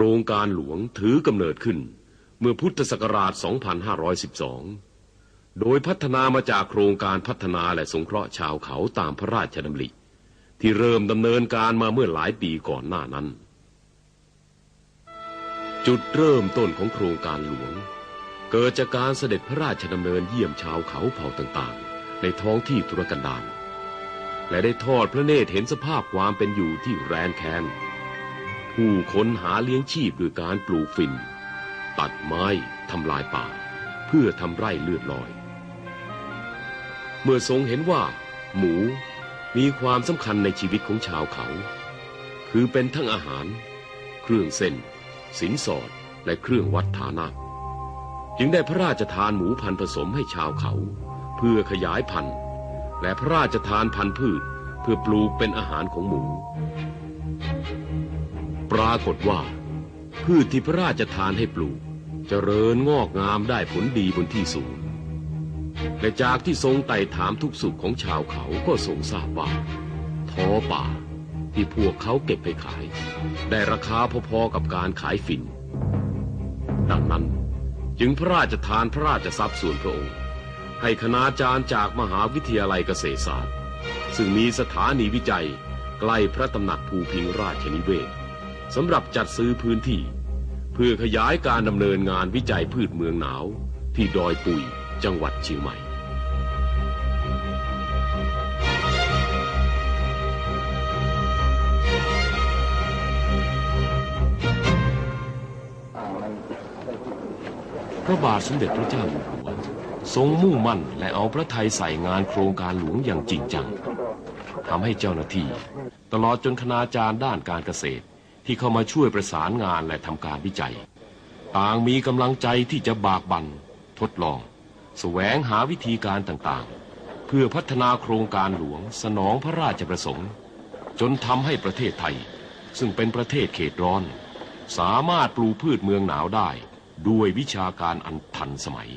รงการหลวงถือกำเนิดขึ้น เมื่อพุทธศักราช 2512 โดยพัฒนามาจากโครงการพัฒนาและสงเคราะห์ชาวเขาตามพระราชดำริ ที่เริ่มดำเนินการมาเมื่อหลายปีก่อนหน้านั้น จุดเริ่มต้นของโครงการหลวง เกิดจากการเสด็จพระราชดำเนินเยี่ยมชาวเขาเผ่าต่างๆ ในท้องที่ธุรกันดารและได้ทอดพระเนตรเห็นสภาพความเป็นอยู่ที่แรนแค้น ผู้คนหาเลี้ยงชีพด้วยการปลูกฝิ่น ตัดไม้ทำลายป่า เพื่อทำไร่เลือดลอย เมื่อทรงเห็นว่า หมูมีความสำคัญในชีวิตของชาวเขา คือเป็นทั้งอาหาร เครื่องเส้น สินสอดและเครื่องวัดฐานะ จึงได้พระราชทานหมูพันผสมให้ชาวเขา เพื่อขยายพันธุ์ และพระราชทานพันธุ์พืช เพื่อปลูกเป็นอาหารของหมู ปรากฏว่า พืชที่พระราชทานให้ปลูกเจริญงอกงามได้ผลดีบนที่สูง และจากที่ทรงไต่ถามทุกสุขของชาวเขาก็ทรงทราบว่าท้อป่าที่พวกเขาเก็บไปขาย ได้ราคาพอๆกับการขายฝิ่น ดังนั้นจึงพระราชทานพระราชทรัพย์ส่วนพระองค์ ให้คณาจารย์จากมหาวิทยาลัยเกษตรศาสตร์ ซึ่งมีสถานีวิจัยใกล้พระตำหนักภูพิงราชนิเวศ สำหรับจัดซื้อพื้นที่ เพื่อขยายการดำเนินงานวิจัยพืชเมืองหนาว ที่ดอยปุยจังหวัดเชียงใหม่ พระบาทสมเด็จพระเจ้าอยู่หัวทรงมุ่งมั่นและเอาพระทัยใส่งานโครงการหลวงอย่างจริงจังทำให้เจ้าหน้าที่ ตลอดจนคณาจารย์ด้านการเกษตร ที่เข้ามาช่วยประสานงานและทำการวิจัย ต่างมีกำลังใจที่จะบากบั่นทดลองแสวงหาวิธีการต่างๆ เพื่อพัฒนาโครงการหลวงสนองพระราชประสงค์ จนทำให้ประเทศไทย ซึ่งเป็นประเทศเขตร้อน สามารถปลูกพืชเมืองหนาวได้ด้วยวิชาการอันทันสมัย